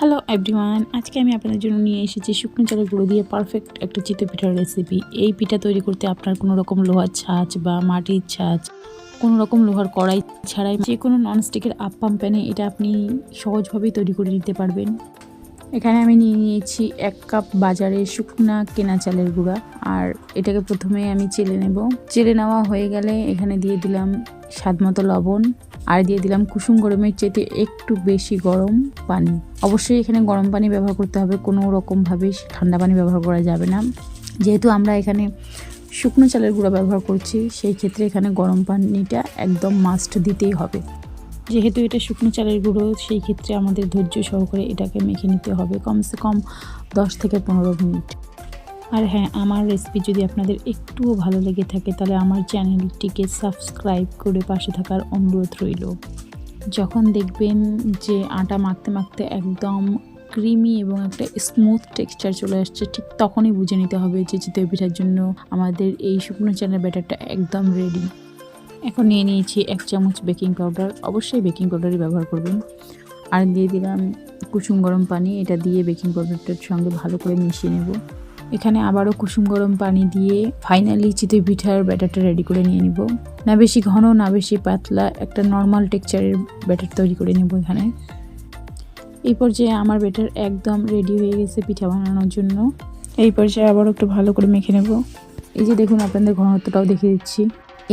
Hello everyone আজকে আমি আপনাদের জন্য নিয়ে এসেছি শুকনো চালের গুঁড়ো দিয়ে পারফেক্ট একটা চিতে পিঠার রেসিপি এই পিঠা তৈরি করতে আপনার কোনো রকম লোহার ছাঁচ বা মাটির ছাঁচ কোনো রকম লোহার কড়াই ছাড়াই যে কোনো ননস্টিকের আপ্পাম প্যানে এটা আপনি সহজভাবেই তৈরি করে নিতে পারবেন। এখানে আমি নিয়ে নিয়েছি এক কাপ বাজারে শুকনা কেনা চালের গুঁড়া। আর এটাকে প্রথমে আমি চেলে নেব। চেলে নেওয়া হয়ে গেলে এখানে দিয়ে দিলাম স্বাদ মতো লবণ। আর দিয়ে দিলাম কুসুম গরমের চেতে একটু বেশি গরম পানি। অবশ্যই এখানে গরম পানি ব্যবহার করতে হবে। কোনো রকমভাবে ঠান্ডা পানি ব্যবহার করা যাবে না। যেহেতু আমরা এখানে শুকনো চালের গুঁড়া ব্যবহার করছি, সেই ক্ষেত্রে এখানে গরম পানিটা একদম মাস্ট দিতেই হবে। যেহেতু এটা শুকনো চালের গুঁড়ো, সেই ক্ষেত্রে আমাদের ধৈর্য সহকারে এটাকে মেখে নিতে হবে কমসে কম দশ থেকে পনেরো মিনিট। আর হ্যাঁ আমার রেসিপি যদি আপনাদের একটুও ভালো লেগে থাকে, তাহলে আমার চ্যানেলটিকে সাবস্ক্রাইব করে পাশে থাকার অনুরোধ রইল। যখন দেখবেন যে আটা মাখতে মাখতে একদম ক্রিমি এবং একটা স্মুথ টেক্সচার চলে আসছে, ঠিক তখনই বুঝে নিতে হবে যে চিতই পিঠার জন্য আমাদের এই শুকনো চালের ব্যাটারটা একদম রেডি এখন নিয়ে নিয়েছি এক চামচ বেকিং পাউডার। অবশ্যই বেকিং পাউডারই ব্যবহার করবেন। আর দিয়ে দিলাম কুসুম গরম পানি। এটা দিয়ে বেকিং পাউডারটার সঙ্গে ভালো করে মিশিয়ে নেব। এখানে আবারও কুসুম গরম পানি দিয়ে ফাইনালি চিতই পিঠার ব্যাটারটা রেডি করে নিয়ে নিব। না বেশি ঘন, না বেশি পাতলা, একটা নর্মাল টেক্সচারের ব্যাটার তৈরি করে নেব এখানে। এই পর্যায়ে আমার ব্যাটার একদম রেডি হয়ে গেছে পিঠা বানানোর জন্য। এই পর্যায়ে আবারও একটু ভালো করে মেখে নেব। এই যে দেখুন, আপনাদের ঘনত্বটাও দেখিয়ে দিচ্ছি।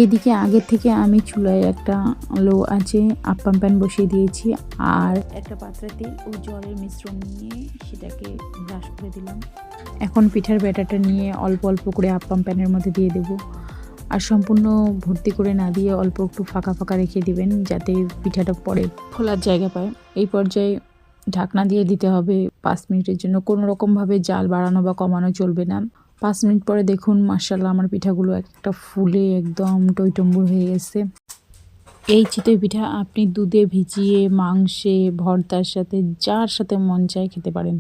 এদিকে আগের থেকে আমি চুলায় একটা লো আছে আপ্পাম প্যান বসিয়ে দিয়েছি আর একটা পাত্রতে ও জলের মিশ্রণ নিয়ে সেটাকে ব্রাশ করে দিলাম। এখন পিঠার ব্যাটারটা নিয়ে অল্প অল্প করে আপ্পাম প্যানের মধ্যে দিয়ে দেব। আর সম্পূর্ণ ভর্তি করে না দিয়ে অল্প একটু ফাঁকা ফাঁকা রেখে দিবেন যাতে পিঠাটা পরে খোলার জায়গা পায়। এই পর্যায়ে ঢাকনা দিয়ে দিতে হবে পাঁচ মিনিটের জন্য। কোনো রকমভাবে জাল বাড়ানো বা কমানো চলবে না। পাঁচ মিনিট পরে দেখুন মার্শাল্লাহ আমার পিঠাগুলো একটা ফুলে একদম টইটম্বুর হয়ে গেছে। এই চিতই পিঠা আপনি দুধে ভিজিয়ে, মাংসে, ভর্তার সাথে, যার সাথে মন চায় খেতে পারেন।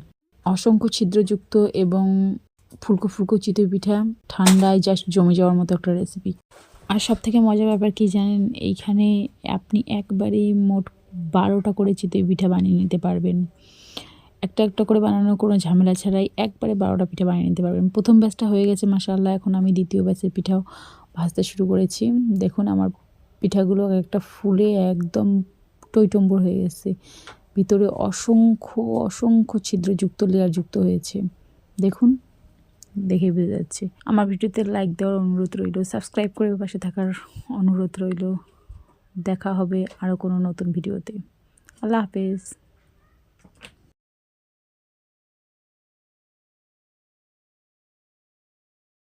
অসংখ্য ছিদ্রযুক্ত এবং ফুলকো ফুলকো চিতই পিঠা, ঠান্ডায় জাস্ট জমে যাওয়ার মতো একটা রেসিপি আর সব থেকে মজার ব্যাপার কি জানেন, এইখানে আপনি একবারে মোট বারোটা করে চিতই পিঠা বানিয়ে নিতে পারবেন। একটা একটা করে বানানোর কোনো ঝামেলা ছাড়াই একবারে বারোটা পিঠা বানিয়ে নিতে পারবেন। প্রথম ব্যাচটা হয়ে গেছে মাসাল্লাহ এখন আমি দ্বিতীয় ব্যাচের পিঠাও ভাজতে শুরু করেছি। দেখুন, আমার পিঠাগুলো একটা ফুলে একদম টইটম্বর হয়ে গেছে। ভিতরে অসংখ্য অসংখ্য ছিদ্রযুক্ত লেয়ারযুক্ত হয়েছে। দেখুন, দেখে বোঝা যাচ্ছে। আমার ভিডিওতে লাইক দেওয়ার অনুরোধ রইল। সাবস্ক্রাইব করে পাশে থাকার অনুরোধ রইল। দেখা হবে আরও কোনো নতুন ভিডিওতে। আল্লাহ হাফেজ।